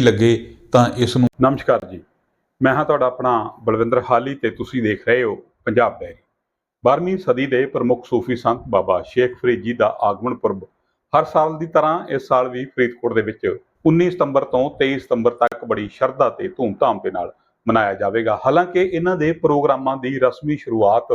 ਲੱਗੇ ਤਾਂ ਇਸ ਨੂੰ ਨਮਸਕਾਰ ਜੀ। ਮੈਂ ਹਾਂ ਤੁਹਾਡਾ ਆਪਣਾ ਬਲਵਿੰਦਰ ਹਾਲੀ ਤੇ ਤੁਸੀਂ ਦੇਖ ਰਹੇ ਹੋ ਪੰਜਾਬ ਡੈਰੀ 12ਵੀਂ ਸਦੀ ਦੇ ਪ੍ਰਮੁੱਖ ਸੂਫੀ ਸੰਤ ਬਾਬਾ ਸ਼ੇਖ ਫਰੀਦ ਜੀ ਦਾ ਆਗਮਨ ਪੁਰਬ ਹਰ ਸਾਲ ਦੀ ਤਰ੍ਹਾਂ ਇਸ ਸਾਲ ਵੀ ਫਰੀਦਕੋਟ ਦੇ ਵਿੱਚ 19 ਸਤੰਬਰ ਤੋਂ 23 ਸਤੰਬਰ ਤੱਕ ਬੜੀ ਸ਼ਰਧਾ ਤੇ ਧੂਮਧਾਮ ਦੇ ਨਾਲ ਮਨਾਇਆ ਜਾਵੇਗਾ। ਹਾਲਾਂਕਿ ਇਹਨਾਂ ਦੇ ਪ੍ਰੋਗਰਾਮਾਂ ਦੀ ਰਸਮੀ ਸ਼ੁਰੂਆਤ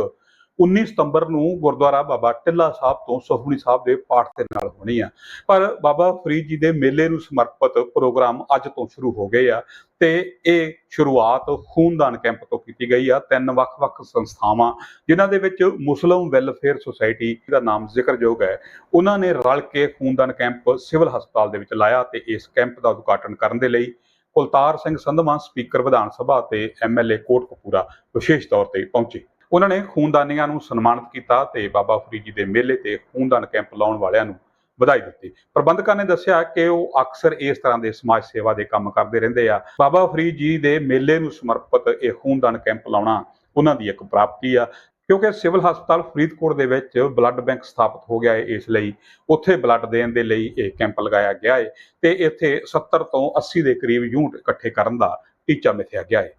19 ਸਤੰਬਰ ਨੂੰ ਗੁਰਦੁਆਰਾ ਬਾਬਾ ਟਿੱਲਾ ਸਾਹਿਬ ਤੋਂ ਸੁਖਮਨੀ ਸਾਹਿਬ ਦੇ ਪਾਠ ਦੇ ਨਾਲ ਹੋਣੀ ਆ। ਪਰ ਬਾਬਾ ਫਰੀਦ ਜੀ ਦੇ ਮੇਲੇ ਨੂੰ ਸਮਰਪਿਤ ਪ੍ਰੋਗਰਾਮ ਅੱਜ ਤੋਂ ਸ਼ੁਰੂ ਹੋ ਗਏ ਆ ਤੇ ਇਹ ਸ਼ੁਰੂਆਤ ਖੂਨਦਾਨ ਕੈਂਪ ਤੋਂ ਕੀਤੀ ਗਈ ਆ। ਤਿੰਨ ਵੱਖ-ਵੱਖ ਸੰਸਥਾਵਾਂ, ਜਿਨ੍ਹਾਂ ਦੇ ਵਿੱਚ ਮੁਸਲਿਮ ਵੈਲਫੇਅਰ ਸੁਸਾਇਟੀ ਦਾ ਨਾਮ ਜ਼ਿਕਰਯੋਗ ਹੈ, ਉਹਨਾਂ ਨੇ ਰਲ ਕੇ ਖੂਨਦਾਨ ਕੈਂਪ ਸਿਵਲ ਹਸਪਤਾਲ ਦੇ ਵਿੱਚ ਲਾਇਆ ਤੇ ਇਸ ਕੈਂਪ ਦਾ ਉਦਘਾਟਨ ਕਰਨ ਦੇ ਲਈ ਕੁਲਤਾਰ ਸਿੰਘ ਸੰਧਵਾ, ਸਪੀਕਰ, ਵਿਧਾਨ ਸਭਾ ਤੇ ਐਮਐਲਏ ਕੋਟਕਪੂਰਾ ਵਿਸ਼ੇਸ਼ ਤੌਰ ਤੇ ਪਹੁੰਚੇ। ਉਹਨਾਂ ਨੇ ਖੂਨਦਾਨੀਆਂ ਨੂੰ ਸਨਮਾਨਿਤ ਕੀਤਾ ਤੇ ਬਾਬਾ ਫਰੀਦ ਜੀ ਦੇ ਮੇਲੇ ਤੇ ਖੂਨਦਾਨ ਕੈਂਪ ਲਾਉਣ ਵਾਲਿਆਂ ਨੂੰ ਵਧਾਈ ਦਿੱਤੀ। ਪ੍ਰਬੰਧਕਾਂ ਨੇ ਦੱਸਿਆ ਕਿ ਉਹ ਅਕਸਰ ਇਸ ਤਰ੍ਹਾਂ ਦੇ ਸਮਾਜ ਸੇਵਾ ਦੇ ਕੰਮ ਕਰਦੇ ਰਹਿੰਦੇ ਆ। ਬਾਬਾ ਫਰੀਦ ਜੀ ਦੇ ਮੇਲੇ ਨੂੰ ਸਮਰਪਿਤ ਇਹ ਖੂਨਦਾਨ ਕੈਂਪ ਲਾਉਣਾ ਉਹਨਾਂ ਦੀ ਇੱਕ ਪ੍ਰਾਪਤੀ ਆ, ਕਿਉਂਕਿ ਸਿਵਲ ਹਸਪਤਾਲ ਫਰੀਦਕੋਟ ਦੇ ਵਿੱਚ ਬਲੱਡ ਬੈਂਕ ਸਥਾਪਿਤ ਹੋ ਗਿਆ ਹੈ ਇਸ ਲਈ ਉੱਥੇ ਬਲੱਡ ਦੇਣ ਦੇ ਲਈ ਇਹ ਕੈਂਪ ਲਗਾਇਆ ਗਿਆ ਹੈ ਤੇ ਇੱਥੇ 70 ਤੋਂ 80 ਦੇ ਕਰੀਬ ਯੂਨਿਟ ਇਕੱਠੇ ਕਰਨ ਦਾ ਟੀਚਾ ਮਿਥਿਆ ਗਿਆ ਹੈ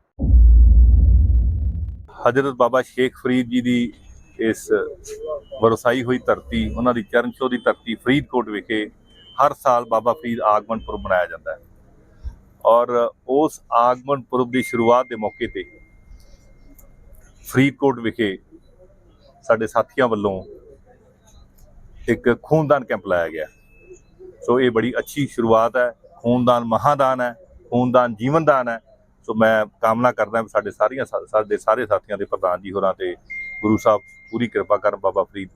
ਹਜ਼ਰਤ ਬਾਬਾ ਸ਼ੇਖ ਫਰੀਦ ਜੀ ਦੀ ਇਸ ਵਰਸਾਈ ਹੋਈ ਧਰਤੀ, ਉਹਨਾਂ ਦੀ ਚਰਨ ਛੋਹ ਦੀ ਧਰਤੀ ਫਰੀਦਕੋਟ ਵਿਖੇ ਹਰ ਸਾਲ ਬਾਬਾ ਫਰੀਦ ਆਗਮਨ ਪੁਰਬ ਮਨਾਇਆ ਜਾਂਦਾ ਹੈ। ਔਰ ਉਸ ਆਗਮਨ ਪੁਰਬ ਦੀ ਸ਼ੁਰੂਆਤ ਦੇ ਮੌਕੇ ਤੇ ਫਰੀਦਕੋਟ ਵਿਖੇ ਸਾਡੇ ਸਾਥੀਆਂ ਵੱਲੋਂ ਇੱਕ ਖੂਨਦਾਨ ਕੈਂਪ ਲਾਇਆ ਗਿਆ। ਸੋ ਇਹ ਬੜੀ ਅੱਛੀ ਸ਼ੁਰੂਆਤ ਹੈ। ਖੂਨਦਾਨ ਮਹਾਦਾਨ ਹੈ, ਖੂਨਦਾਨ ਜੀਵਨਦਾਨ ਹੈ। ਸੋ ਮੈਂ ਕਾਮਨਾ ਕਰਦਾ ਵੀ ਸਾਡੇ ਸਾਰੀਆਂ ਸਾ- ਸਾਡੇ ਸਾਰੇ ਸਾਥੀਆਂ ਦੇ ਪ੍ਰਧਾਨ ਜੀ ਹੋਰਾਂ ਤੇ ਗੁਰੂ ਸਾਹਿਬ ਪੂਰੀ ਕਿਰਪਾ ਕਰਨ, ਬਾਬਾ ਫਰੀਦ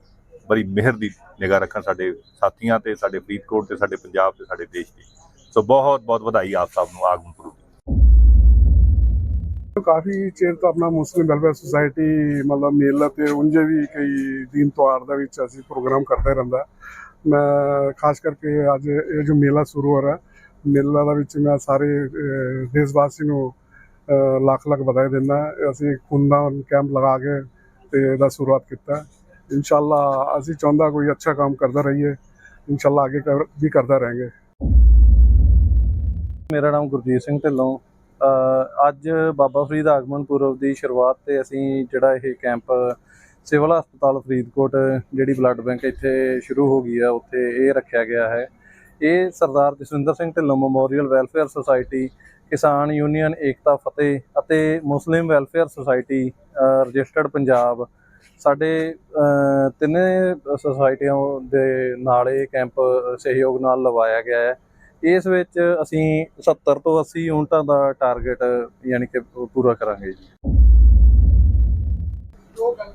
ਬੜੀ ਮਿਹਰ ਦੀ ਨਿਗਾਹ ਰੱਖਣ ਸਾਡੇ ਸਾਥੀਆਂ ਤੇ, ਸਾਡੇ ਫਰੀਦਕੋਟ ਤੇ, ਸਾਡੇ ਪੰਜਾਬ ਤੇ, ਸਾਡੇ ਦੇਸ਼ ਦੀ ਸੋ ਬਹੁਤ ਬਹੁਤ ਵਧਾਈ ਆਪ ਸਭ ਨੂੰ ਆਗਮਨ ਪੁਰਬ ਕਾਫੀ ਚਿਰ ਤੋਂ ਆਪਣਾ ਮੁਸਲਿਮ ਵੈਲਫੇਅਰ ਸੁਸਾਇਟੀ ਮਤਲਬ ਮੇਲਾ ਤੇ ਉਂਝੇ ਵੀ ਕਈ ਦਿਨ ਤਿਉਹਾਰ ਦਾ ਵਿੱਚ ਅਸੀਂ ਪ੍ਰੋਗਰਾਮ ਕਰਦਾ ਰਹਿੰਦਾ। ਮੈਂ ਖਾਸ ਕਰਕੇ ਅੱਜ ਇਹ ਜੋ ਮੇਲਾ ਸ਼ੁਰੂ ਹੋ ਰਿਹਾ ਮੇਲਾ ਦਾ ਵਿੱਚ ਮੈਂ ਸਾਰੇ ਦੇਸ਼ ਵਾਸੀ ਨੂੰ ਲੱਖ ਲੱਖ ਵਧਾਈ ਦਿੰਦਾ। ਅਸੀਂ ਖੂਨਦਾਨ ਕੈਂਪ ਲਗਾ ਕੇ ਤੇ ਇਹਦਾ ਸ਼ੁਰੂਆਤ ਕੀਤਾ। ਇਨਸ਼ਾਅੱਲਾ ਅਸੀਂ ਚਾਹੁੰਦਾ ਕੋਈ ਅੱਛਾ ਕੰਮ ਕਰਦਾ ਰਹੀਏ। ਇਨਸ਼ਾਅੱਲਾ ਅੱਗੇ ਕਰ- ਵੀ ਕਰਦਾ ਰਹਾਂਗੇ ਮੇਰਾ ਨਾਮ ਗੁਰਜੀਤ ਸਿੰਘ ਢਿੱਲੋਂ। ਅੱਜ ਬਾਬਾ ਫਰੀਦ ਆਗਮਨ ਪੁਰਬ ਦੀ ਸ਼ੁਰੂਆਤ ਤੇ ਅਸੀਂ ਜਿਹੜਾ ਇਹ ਕੈਂਪ, ਸਿਵਲ ਹਸਪਤਾਲ ਫਰੀਦਕੋਟ, ਜਿਹੜੀ ਬਲੱਡ ਬੈਂਕ ਇੱਥੇ ਸ਼ੁਰੂ ਹੋ ਗਈ ਆ, ਉੱਥੇ ਇਹ ਰੱਖਿਆ ਗਿਆ ਹੈ। ਇਹ Sardar Jaswinder Singh Dhillon memorial welfare society Kisan union, Ekta, Fateh ਅਤੇ Muslim welfare society registered Punjab. ਸਾਡੇ ਤਿੰਨੇ ਸੁਸਾਇਟੀਆਂ ਦੇ ਨਾਲ ਇਹ ਕੈਂਪ ਸਹਿਯੋਗ ਨਾਲ ਲਵਾਇਆ ਗਿਆ ਹੈ। ਇਸ ਵਿੱਚ ਅਸੀਂ 70 ਤੋਂ 80 ਯੂਨਿਟਾਂ ਦਾ ਟਾਰਗੇਟ ਯਾਨੀ ਕਿ ਪੂਰਾ ਕਰਾਂਗੇ ਜੀ।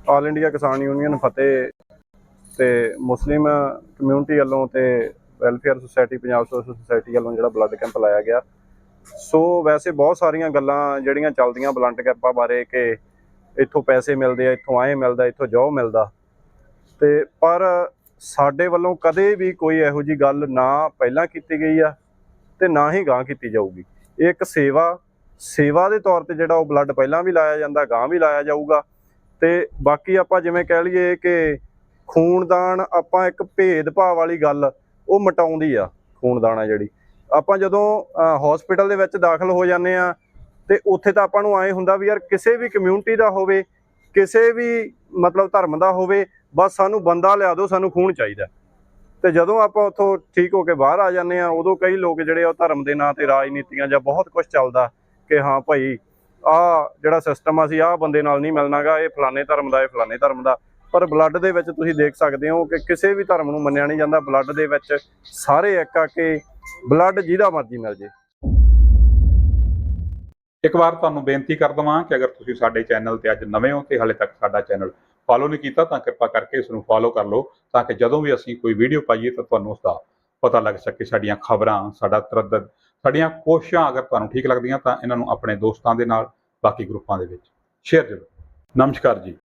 ਆਲ ਇੰਡੀਆ ਕਿਸਾਨ ਯੂਨੀਅਨ, ਫਤਿਹ ਤੇ ਮੁਸਲਿਮ ਕਮਿਊਨਿਟੀ ਵੱਲੋਂ ਤੇ welfare society Punjab social society ਵੱਲੋਂ ਜਿਹੜਾ ਬਲੱਡ ਕੈਂਪ ਲਾਇਆ ਗਿਆ। ਸੋ ਵੈਸੇ ਬਹੁਤ ਸਾਰੀਆਂ ਗੱਲਾਂ ਜਿਹੜੀਆਂ ਚੱਲਦੀਆਂ ਬਲੱਡ ਕੈਂਪਾਂ ਬਾਰੇ ਕਿ ਇੱਥੋਂ ਪੈਸੇ ਮਿਲਦੇ ਆ, ਇੱਥੋਂ ਆਏ ਮਿਲਦਾ, ਇੱਥੋਂ ਜੋ ਮਿਲਦਾ। ਤੇ ਪਰ ਸਾਡੇ ਵੱਲੋਂ ਕਦੇ ਵੀ ਕੋਈ ਇਹੋ ਜੀ ਗੱਲ ਨਾ ਪਹਿਲਾਂ ਕੀਤੀ ਗਈ ਆ ਤੇ ਨਾ ਹੀ ਗਾਂ ਕੀਤੀ ਜਾਊਗੀ। ਇਹ ਇੱਕ ਸੇਵਾ ਸੇਵਾ ਦੇ ਤੌਰ ਤੇ ਜਿਹੜਾ ਉਹ ਬਲੱਡ ਪਹਿਲਾਂ ਵੀ ਲਾਇਆ ਜਾਂਦਾ ਗਾਂ ਵੀ ਲਾਇਆ ਜਾਊਗਾ। ਤੇ ਬਾਕੀ ਆਪਾਂ ਜਿਵੇਂ ਕਹਿ ਲਈਏ ਕਿ ਖੂਨਦਾਨ ਆਪਾਂ ਇੱਕ ਭੇਦਭਾਵ ਵਾਲੀ ਗੱਲ ਉਹ ਮਟਾਉਂਦੀ ਆ ਖੂਨਦਾਨ ਜਿਹੜੀ। ਆਪਾਂ ਜਦੋਂ ਹਸਪੀਟਲ ਦੇ ਵਿੱਚ ਦਾਖਲ ਹੋ ਜਾਂਦੇ ਆ, ਤੇ ਉੱਥੇ ਤਾਂ ਆਪਾਂ ਨੂੰ ਐ ਹੁੰਦਾ ਵੀ ਯਾਰ ਕਿਸੇ ਵੀ ਕਮਿਊਨਿਟੀ ਦਾ ਹੋਵੇ, ਕਿਸੇ ਵੀ ਮਤਲਬ ਧਰਮ ਦਾ ਹੋਵੇ, ਬਸ ਸਾਨੂੰ ਬੰਦਾ ਲਿਆ ਦਿਓ, ਸਾਨੂੰ ਖੂਨ ਚਾਹੀਦਾ। ਤੇ ਜਦੋਂ ਆਪਾਂ ਉੱਥੋਂ ਠੀਕ ਹੋ ਕੇ ਬਾਹਰ ਆ ਜਾਂਦੇ ਆ, ਉਦੋਂ ਕਈ ਲੋਕ ਜਿਹੜੇ ਆ ਉਹ ਧਰਮ ਦੇ ਨਾਂ ਤੇ ਰਾਜਨੀਤੀਆਂ ਜਾਂ ਬਹੁਤ ਕੁਝ ਚੱਲਦਾ ਕਿ ਹਾਂ ਭਾਈ ਆ ਜਿਹੜਾ ਸਿਸਟਮ ਆ ਸੀ ਆ ਬੰਦੇ ਨਾਲ ਨਹੀਂ ਮਿਲਣਾਗਾ, ਇਹ ਫਲਾਣੇ ਧਰਮ ਦਾ, ਇਹ ਫਲਾਣੇ ਧਰਮ ਦਾ। ਪਰ ਬਲੱਡ ਦੇ ਵਿੱਚ ਤੁਸੀਂ ਦੇਖ ਸਕਦੇ ਹੋ ਕਿ ਕਿਸੇ ਵੀ ਧਰਮ ਨੂੰ ਮੰਨਿਆ ਨਹੀਂ ਜਾਂਦਾ। ਬਲੱਡ ਦੇ ਵਿੱਚ ਸਾਰੇ ਇੱਕ ਆ ਕੇ ਬਲੱਡ ਜਿਹਦਾ ਮਰਜ਼ੀ ਮਿਲ ਜੇ। ਇੱਕ ਵਾਰ ਤੁਹਾਨੂੰ ਬੇਨਤੀ ਕਰ ਦਵਾਂ ਕਿ ਅਗਰ ਤੁਸੀਂ ਸਾਡੇ ਚੈਨਲ ਤੇ ਅੱਜ ਨਵੇਂ ਹੋ ਤੇ ਹਾਲੇ ਤੱਕ ਸਾਡਾ ਚੈਨਲ ਫਾਲੋ ਨਹੀਂ ਕੀਤਾ ਤਾਂ ਕਿਰਪਾ ਕਰਕੇ ਇਸ ਨੂੰ ਫਾਲੋ ਕਰ ਲਓ ਤਾਂ ਕਿ ਜਦੋਂ ਵੀ ਅਸੀਂ ਕੋਈ ਵੀਡੀਓ ਪਾਈਏ ਤਾਂ ਤੁਹਾਨੂੰ ਉਸ ਦਾ ਪਤਾ ਲੱਗ ਸਕੇ ਸਾਡੀਆਂ ਖਬਰਾਂ, ਸਾਡਾ ਤਰੱਦਦ, ਸਾਡੀਆਂ ਕੋਸ਼ਿਸ਼ਾਂ ਅਗਰ ਤੁਹਾਨੂੰ ਠੀਕ ਲੱਗਦੀਆਂ ਤਾਂ ਇਹਨਾਂ ਨੂੰ ਆਪਣੇ ਦੋਸਤਾਂ ਦੇ ਨਾਲ ਬਾਕੀ ਗਰੁੱਪਾਂ ਦੇ ਵਿੱਚ ਸ਼ੇਅਰ ਜ਼ਰੂਰ। ਨਮਸਕਾਰ ਜੀ।